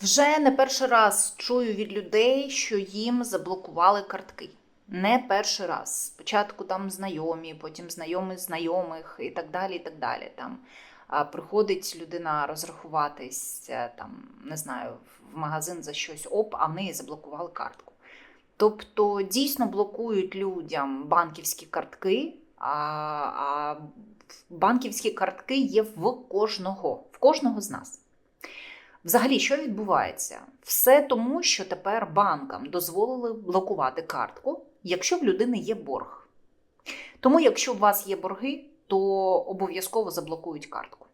Вже не перший раз чую від людей, що їм заблокували картки. Не перший раз. Спочатку там знайомі, потім знайомі знайомих і так далі. і так далі. Там приходить людина розрахуватись, там, не знаю, в магазин за щось, оп, а в неї заблокували картку. Тобто дійсно блокують людям банківські картки, а, а банківські картки є в кожного, в кожного з нас. Взагалі, що відбувається? Все тому, що тепер банкам дозволили блокувати картку, якщо в людини є борг. Тому, якщо у вас є борги, то обов'язково заблокують картку.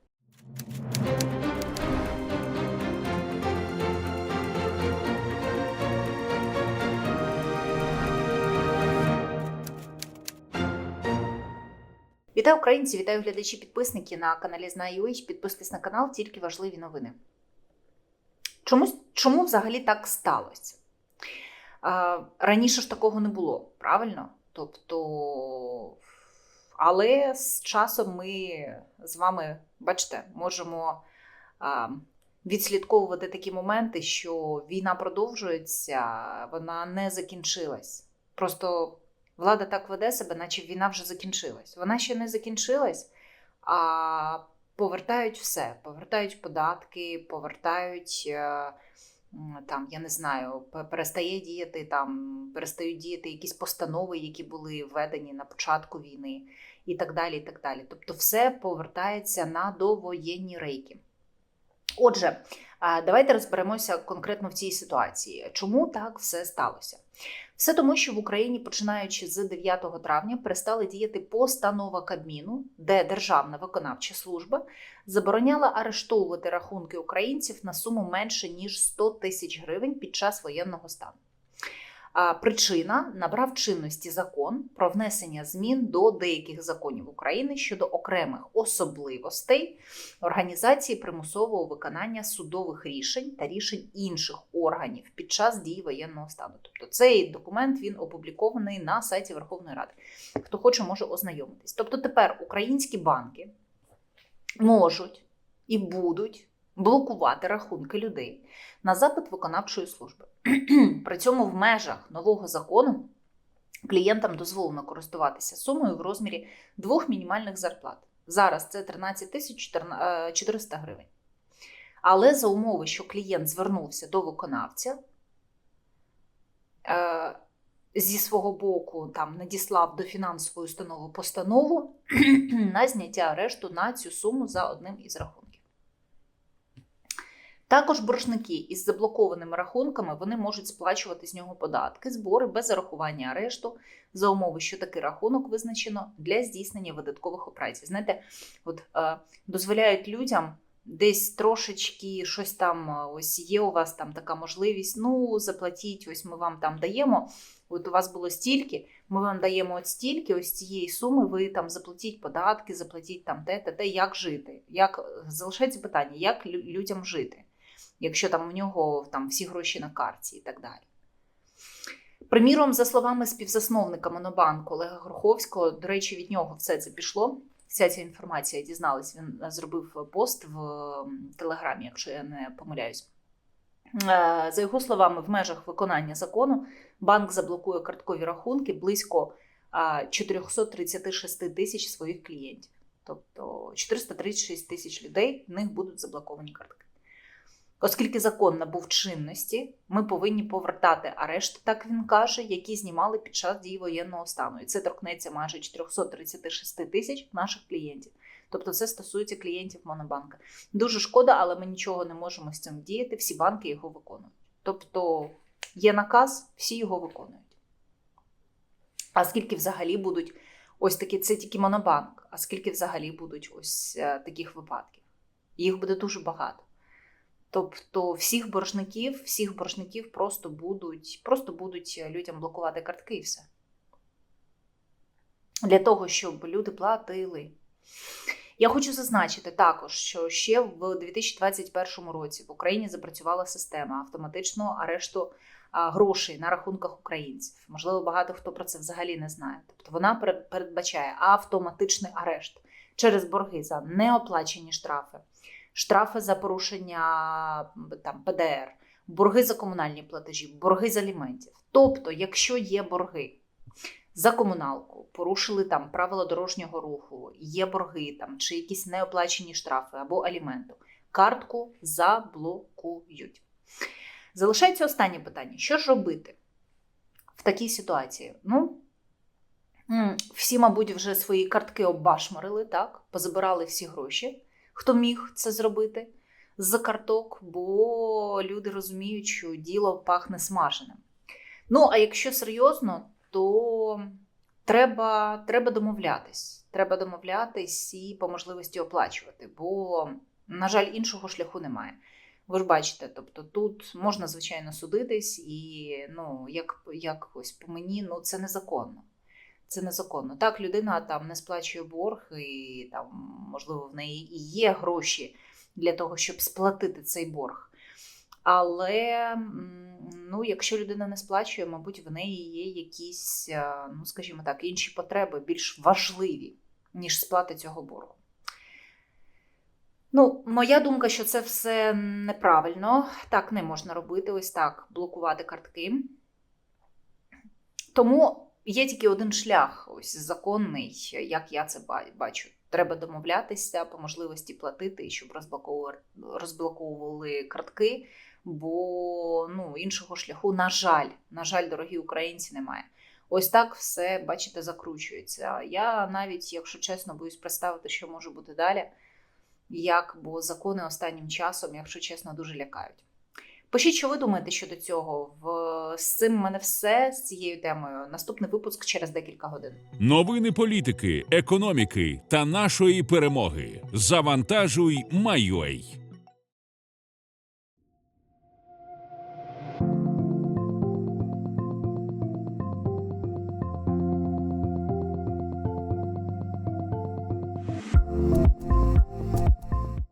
Вітаю українці, вітаю глядачі, підписники на каналі Знаю.ua. Підписуйтесь на канал, тільки важливі новини. Чомусь, чому взагалі так сталося? Раніше ж такого не було, правильно? Тобто, але з часом ми з вами, бачите, можемо відслідковувати такі моменти, що війна продовжується, вона не закінчилась. Просто влада так веде себе, наче війна вже закінчилась. Вона ще не закінчилась, а повертають все, повертають податки, повертають е, там, я не знаю, перестає діяти там, перестають діяти якісь постанови, які були введені на початку війни, і так далі. і так далі. Тобто, все повертається на довоєнні рейки. Отже, давайте розберемося конкретно в цій ситуації. Чому так все сталося? Все тому, що в Україні, починаючи з 9 травня, перестали діяти постанова Кабміну, де Державна виконавча служба забороняла арештовувати рахунки українців на суму менше ніж 100 тисяч гривень під час воєнного стану. Причина набрав чинності закон про внесення змін до деяких законів України щодо окремих особливостей організації примусового виконання судових рішень та рішень інших органів під час дії воєнного стану. Тобто цей документ він опублікований на сайті Верховної Ради. Хто хоче, може ознайомитись. Тобто тепер українські банки можуть і будуть блокувати рахунки людей на запит виконавчої служби. При цьому в межах нового закону клієнтам дозволено користуватися сумою в розмірі двох мінімальних зарплат. Зараз це 13 тисяч 400 гривень. Але за умови, що клієнт звернувся до виконавця, е, зі свого боку там надіслав до фінансової установи постанову на зняття арешту на цю суму за одним із рахунків. Також боржники із заблокованими рахунками вони можуть сплачувати з нього податки, збори без зарахування арешту за умови, що такий рахунок визначено для здійснення видаткових операцій. Знаєте, от е, дозволяють людям десь трошечки щось там, е, ось є у вас там така можливість. Ну, заплатіть, ось ми вам там даємо. От у вас було стільки, ми вам даємо от стільки, ось цієї суми, ви там заплатіть податки, заплатіть там те, те, те, як жити. Як залишається питання, як людям жити, якщо там у нього там всі гроші на карті і так далі. Приміром, за словами співзасновника Монобанку Олега Горховського, до речі, від нього все це пішло. Вся ця інформація дізналась. Він зробив пост в Телеграмі, якщо я не помиляюсь. Е, За його словами, в межах виконання закону банк заблокує карткові рахунки близько 436 тисяч своїх клієнтів. Тобто 436 тисяч людей в них будуть заблоковані картки. Оскільки закон набув чинності, ми повинні повертати арешти, так він каже, які знімали під час дії воєнного стану. І це торкнеться майже 436 тисяч наших клієнтів. Тобто це стосується клієнтів Монобанка. Дуже шкода, але ми нічого не можемо з цим діяти. Всі банки його виконують. Тобто є наказ, всі його виконують. А скільки взагалі будуть ось такі, це тільки Монобанк, а скільки взагалі будуть ось е, таких випадків? Їх буде дуже багато. Тобто всіх боржників, всіх боржників просто будуть, просто будуть людям блокувати картки і все. Для того, щоб люди платили. Я хочу зазначити також, що ще в 2021 році в Україні запрацювала система автоматичного арешту грошей на рахунках українців. Можливо, багато хто про це взагалі не знає. Тобто вона перед- передбачає автоматичний арешт через борги за неоплачені штрафи, штрафи за порушення там, ПДР, борги за комунальні платежі, борги з аліментів. Тобто, якщо є борги за комуналку, порушили там правила дорожнього руху, є борги там чи якісь неоплачені штрафи або аліменту, картку заблокують. Залишається останнє питання: що ж робити в такій ситуації? Ну, всі, мабуть, вже свої картки оббашмарили, так, позабирали всі гроші, хто міг це зробити з карток, бо люди розуміють, що діло пахне смаженим. Ну, а якщо серйозно, то треба, треба домовлятись. Треба домовлятись і по можливості оплачувати, бо, на жаль, іншого шляху немає. Ви ж бачите, тобто тут можна, звичайно, судитись, і ну, як, як ось по мені, ну це незаконно. Це незаконно. Так, людина там не сплачує борг, і там, можливо, в неї і є гроші для того, щоб сплатити цей борг. Але ну, якщо людина не сплачує, мабуть, в неї є якісь, е, ну скажімо так, інші потреби більш важливі, ніж сплата цього боргу. Ну, моя думка, що це все неправильно. Так не можна робити, ось так блокувати картки. Тому є тільки один шлях, ось законний, як я це бачу. Треба домовлятися по можливості платити, щоб розблоковували, картки, бо ну, іншого шляху, на жаль, на жаль, дорогі українці, немає. Ось так все, бачите, закручується. Я навіть, якщо чесно, боюсь представити, що може бути далі, як, бо закони останнім часом, якщо чесно, дуже лякають. Пишіть, що ви думаєте щодо цього. В... З цим в мене все з цією темою. Наступний випуск через декілька годин. Новини політики, економіки та нашої перемоги. Завантажуй, Майой.